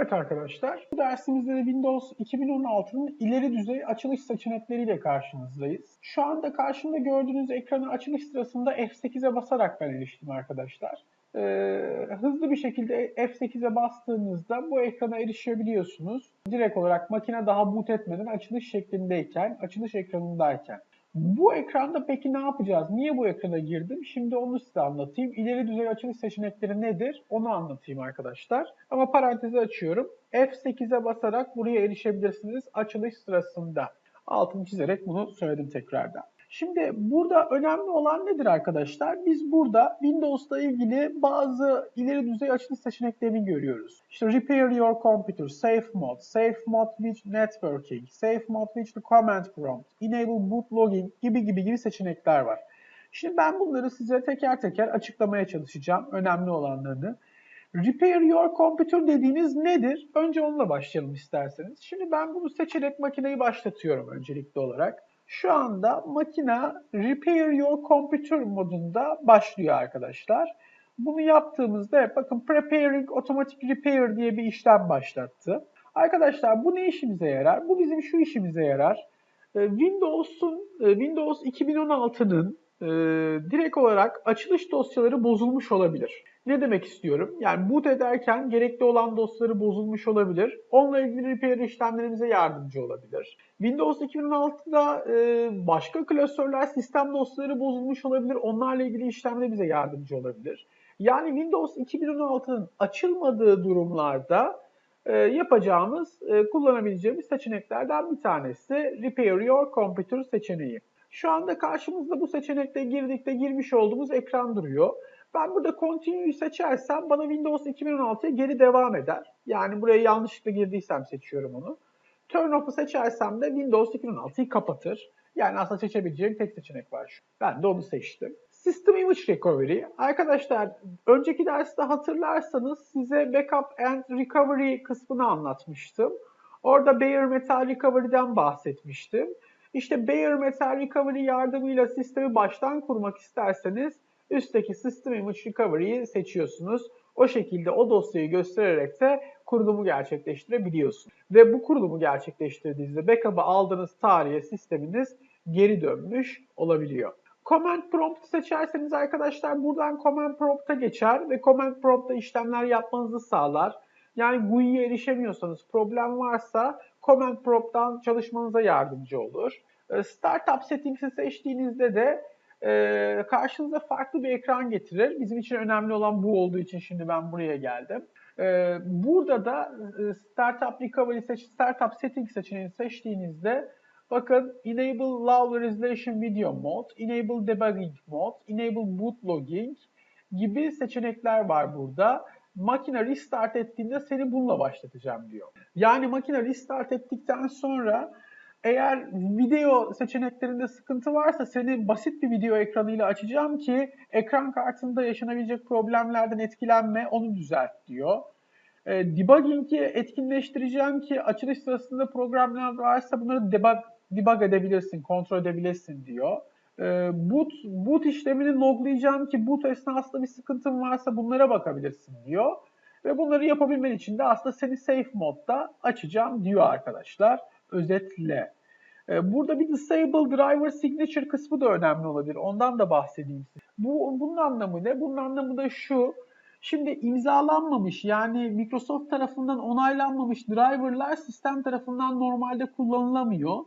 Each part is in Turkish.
Evet arkadaşlar, bu dersimizde de Windows 2016'nın ileri düzey açılış seçenekleriyle karşınızdayız. Şu anda karşımda gördüğünüz ekranı açılış sırasında F8'e basarak ben eriştim arkadaşlar. Ee, hızlı bir şekilde F8'e bastığınızda bu ekrana erişebiliyorsunuz. Direkt olarak makine daha boot etmeden açılış şeklindeyken, açılış ekranındayken. Bu ekranda peki ne yapacağız? Niye bu ekrana girdim? Şimdi onu size anlatayım. İleri düzey açılış seçenekleri nedir? Onu anlatayım arkadaşlar. Ama parantezi açıyorum. F8'e basarak buraya erişebilirsiniz açılış sırasında. Altını çizerek bunu söyledim tekrardan. Şimdi burada önemli olan nedir arkadaşlar? Biz burada Windows'la ilgili bazı ileri düzey açılış seçeneklerini görüyoruz. İşte Repair Your Computer, Safe Mode, Safe Mode with Networking, Safe Mode with the Command Prompt, Enable Boot Logging gibi gibi gibi seçenekler var. Şimdi ben bunları size teker teker açıklamaya çalışacağım. Önemli olanlarını. Repair Your Computer dediğiniz nedir? Önce onunla başlayalım isterseniz. Şimdi ben bunu seçerek makineyi başlatıyorum öncelikli olarak. Şu anda makine Repair Your Computer modunda başlıyor arkadaşlar. Bunu yaptığımızda bakın Preparing Automatic Repair diye bir işlem başlattı. Arkadaşlar bu ne işimize yarar? Bu bizim şu işimize yarar. Ee, Windows'un e, Windows 2016'nın e, direkt olarak açılış dosyaları bozulmuş olabilir. Ne demek istiyorum? Yani boot ederken gerekli olan dosyaları bozulmuş olabilir. Onunla ilgili repair işlemlerimize yardımcı olabilir. Windows 2016'da e, başka klasörler sistem dosyaları bozulmuş olabilir. Onlarla ilgili işlemde bize yardımcı olabilir. Yani Windows 2016'nın açılmadığı durumlarda e, yapacağımız, e, kullanabileceğimiz seçeneklerden bir tanesi Repair Your Computer seçeneği. Şu anda karşımızda bu seçenekte girdikte girmiş olduğumuz ekran duruyor. Ben burada Continue'yu seçersem bana Windows 2016'ya geri devam eder. Yani buraya yanlışlıkla girdiysem seçiyorum onu. Turn off'u seçersem de Windows 2016'yı kapatır. Yani aslında seçebileceğim tek seçenek var şu. Ben de onu seçtim. System Image Recovery. Arkadaşlar önceki derste hatırlarsanız size Backup and Recovery kısmını anlatmıştım. Orada Bare Metal Recovery'den bahsetmiştim. İşte Bare Metal Recovery yardımıyla sistemi baştan kurmak isterseniz üstteki System Image Recovery'yi seçiyorsunuz. O şekilde o dosyayı göstererek de kurulumu gerçekleştirebiliyorsunuz. Ve bu kurulumu gerçekleştirdiğinizde backup'ı aldığınız tarihe sisteminiz geri dönmüş olabiliyor. Command Prompt seçerseniz arkadaşlar buradan Command Prompt'a geçer ve Command Prompt'ta işlemler yapmanızı sağlar. Yani GUI'ye erişemiyorsanız, problem varsa Command Prompt'tan çalışmanıza yardımcı olur. Ee, Startup Settings'i seçtiğinizde de e, karşınıza farklı bir ekran getirir. Bizim için önemli olan bu olduğu için şimdi ben buraya geldim. E, burada da e, Startup Recovery seç, Startup Settings seçeneğini seçtiğinizde bakın Enable Low Resolution Video Mode, Enable Debugging Mode, Enable Boot Logging gibi seçenekler var burada. Makine restart ettiğinde seni bununla başlatacağım diyor. Yani makine restart ettikten sonra eğer video seçeneklerinde sıkıntı varsa seni basit bir video ekranıyla açacağım ki ekran kartında yaşanabilecek problemlerden etkilenme, onu düzelt diyor. E, debugging'i etkinleştireceğim ki açılış sırasında problemler varsa bunları debug, debug edebilirsin, kontrol edebilirsin diyor. E, boot, boot işlemini loglayacağım ki boot esnasında bir sıkıntın varsa bunlara bakabilirsin diyor. Ve bunları yapabilmen için de aslında seni safe modda açacağım diyor arkadaşlar özetle. Ee, burada bir Disable Driver Signature kısmı da önemli olabilir. Ondan da bahsedeyim. Bu, bunun anlamı ne? Bunun anlamı da şu. Şimdi imzalanmamış yani Microsoft tarafından onaylanmamış driverlar sistem tarafından normalde kullanılamıyor.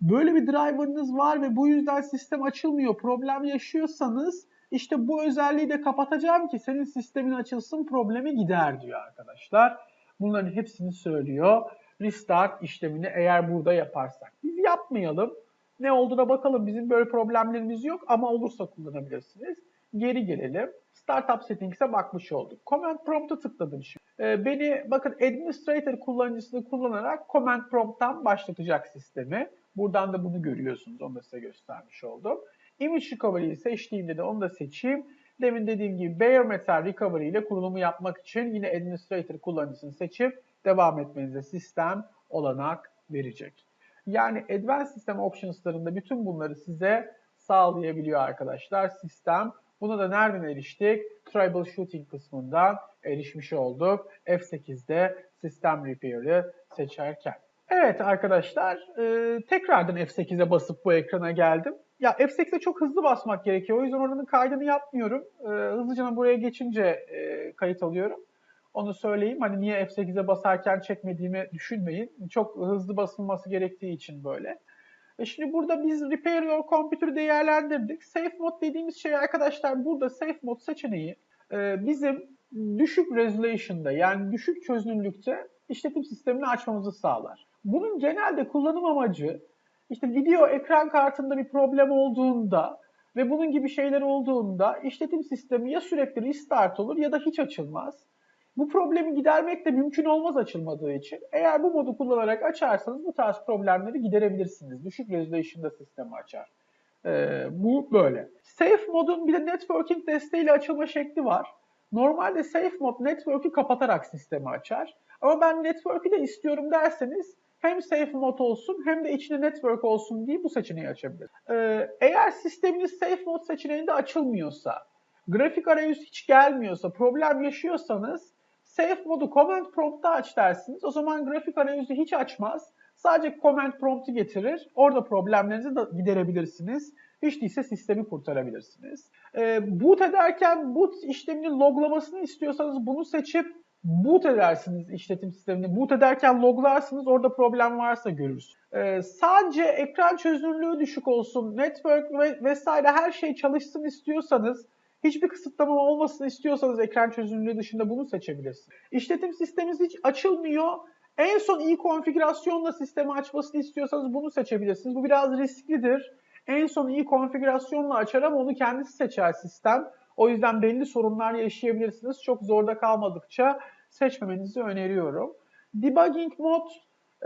Böyle bir driver'ınız var ve bu yüzden sistem açılmıyor, problem yaşıyorsanız işte bu özelliği de kapatacağım ki senin sistemin açılsın problemi gider diyor arkadaşlar. Bunların hepsini söylüyor restart işlemini eğer burada yaparsak. Biz yapmayalım. Ne olduğuna bakalım. Bizim böyle problemlerimiz yok ama olursa kullanabilirsiniz. Geri gelelim. Startup Settings'e bakmış olduk. Command Prompt'a tıkladım şimdi. Ee, beni bakın Administrator kullanıcısını kullanarak Command Prompt'tan başlatacak sistemi. Buradan da bunu görüyorsunuz. Onu da size göstermiş oldum. Image Recovery'yi seçtiğimde de onu da seçeyim. Demin dediğim gibi Bare Metal Recovery ile kurulumu yapmak için yine Administrator kullanıcısını seçip devam etmenize sistem olanak verecek. Yani Advanced System Options'larında bütün bunları size sağlayabiliyor arkadaşlar sistem Buna da nereden eriştik? Troubleshooting kısmından erişmiş olduk. F8'de System Repair'ı seçerken. Evet arkadaşlar, e, tekrardan F8'e basıp bu ekrana geldim. Ya F8'e çok hızlı basmak gerekiyor. O yüzden oranın kaydını yapmıyorum. E, hızlıca buraya geçince e, kayıt alıyorum. Onu söyleyeyim. Hani niye F8'e basarken çekmediğimi düşünmeyin. Çok hızlı basılması gerektiği için böyle. E şimdi burada biz Repair Your Computer'ı değerlendirdik. Safe Mode dediğimiz şey arkadaşlar burada Safe Mode seçeneği e, bizim düşük resolution'da yani düşük çözünürlükte işletim sistemini açmamızı sağlar. Bunun genelde kullanım amacı işte video ekran kartında bir problem olduğunda ve bunun gibi şeyler olduğunda işletim sistemi ya sürekli restart olur ya da hiç açılmaz. Bu problemi gidermek de mümkün olmaz açılmadığı için. Eğer bu modu kullanarak açarsanız bu tarz problemleri giderebilirsiniz. Düşük resolution'da sistemi açar. Ee, bu böyle. Safe modun bir de networking desteğiyle açılma şekli var. Normalde safe mod network'ü kapatarak sistemi açar. Ama ben network'ü de istiyorum derseniz hem safe mod olsun hem de içinde network olsun diye bu seçeneği açabilir. Ee, eğer sisteminiz safe mod seçeneğinde açılmıyorsa, grafik arayüzü hiç gelmiyorsa, problem yaşıyorsanız safe modu command prompt'ta aç dersiniz. O zaman grafik arayüzü hiç açmaz. Sadece command prompt'u getirir. Orada problemlerinizi de giderebilirsiniz. Hiç değilse sistemi kurtarabilirsiniz. Ee, boot ederken boot işleminin loglamasını istiyorsanız bunu seçip boot edersiniz işletim sistemini. Boot ederken loglarsınız orada problem varsa görürsünüz. Ee, sadece ekran çözünürlüğü düşük olsun, network ve vesaire her şey çalışsın istiyorsanız hiçbir kısıtlama olmasını istiyorsanız ekran çözünürlüğü dışında bunu seçebilirsiniz. İşletim sisteminiz hiç açılmıyor. En son iyi konfigürasyonla sistemi açmasını istiyorsanız bunu seçebilirsiniz. Bu biraz risklidir. En son iyi konfigürasyonla açar ama onu kendisi seçer sistem. O yüzden belli sorunlar yaşayabilirsiniz. Çok zorda kalmadıkça seçmemenizi öneriyorum. Debugging mod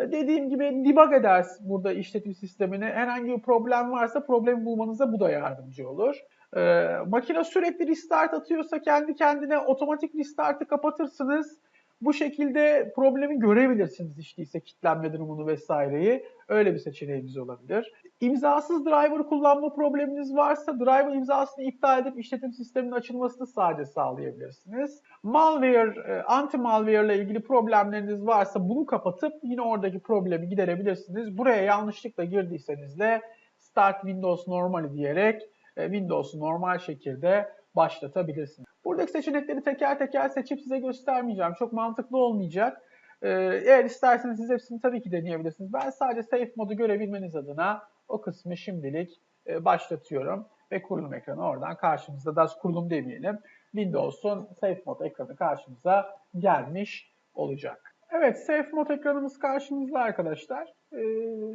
dediğim gibi debug eder burada işletim sistemini. Herhangi bir problem varsa problemi bulmanıza bu da yardımcı olur. Ee, makine sürekli restart atıyorsa kendi kendine otomatik restartı kapatırsınız. Bu şekilde problemi görebilirsiniz işte ise kilitlenme durumunu vesaireyi. Öyle bir seçeneğimiz olabilir. İmzasız driver kullanma probleminiz varsa driver imzasını iptal edip işletim sisteminin açılmasını sadece sağlayabilirsiniz. Malware, e, anti-malware ile ilgili problemleriniz varsa bunu kapatıp yine oradaki problemi giderebilirsiniz. Buraya yanlışlıkla girdiyseniz de Start Windows Normally diyerek e, Windows'u normal şekilde başlatabilirsiniz. Buradaki seçenekleri teker teker seçip size göstermeyeceğim. Çok mantıklı olmayacak. Ee, eğer isterseniz siz hepsini tabii ki deneyebilirsiniz. Ben sadece Safe modu görebilmeniz adına o kısmı şimdilik e, başlatıyorum. Ve kurulum ekranı oradan karşımızda. Daha kurulum demeyelim. Windows'un Safe mod ekranı karşımıza gelmiş olacak. Evet, Safe mod ekranımız karşımızda arkadaşlar. Ee,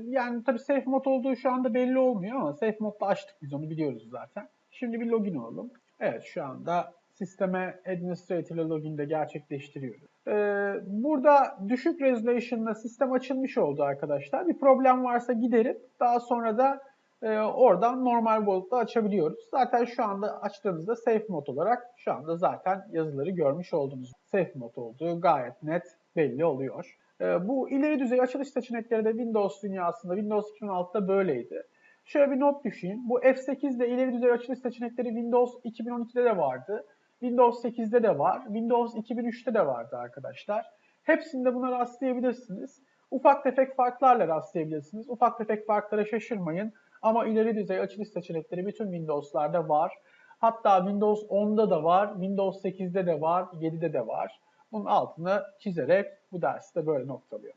yani tabii Safe mod olduğu şu anda belli olmuyor ama Safe modda açtık biz onu biliyoruz zaten. Şimdi bir login olalım. Evet şu anda sisteme administrator ile login de gerçekleştiriyoruz. Ee, burada düşük resolution'la sistem açılmış oldu arkadaşlar. Bir problem varsa giderip daha sonra da e, oradan normal modda açabiliyoruz. Zaten şu anda açtığınızda safe mod olarak şu anda zaten yazıları görmüş oldunuz. Safe mod olduğu gayet net belli oluyor. E, bu ileri düzey açılış seçenekleri de Windows dünyasında Windows 2016'da böyleydi. Şöyle bir not düşeyim. Bu F8 ile ileri düzey açılış seçenekleri Windows 2012'de de vardı. Windows 8'de de var. Windows 2003'te de vardı arkadaşlar. Hepsinde buna rastlayabilirsiniz. Ufak tefek farklarla rastlayabilirsiniz. Ufak tefek farklara şaşırmayın. Ama ileri düzey açılış seçenekleri bütün Windows'larda var. Hatta Windows 10'da da var, Windows 8'de de var, 7'de de var. Bunun altını çizerek bu dersi de böyle noktalıyor.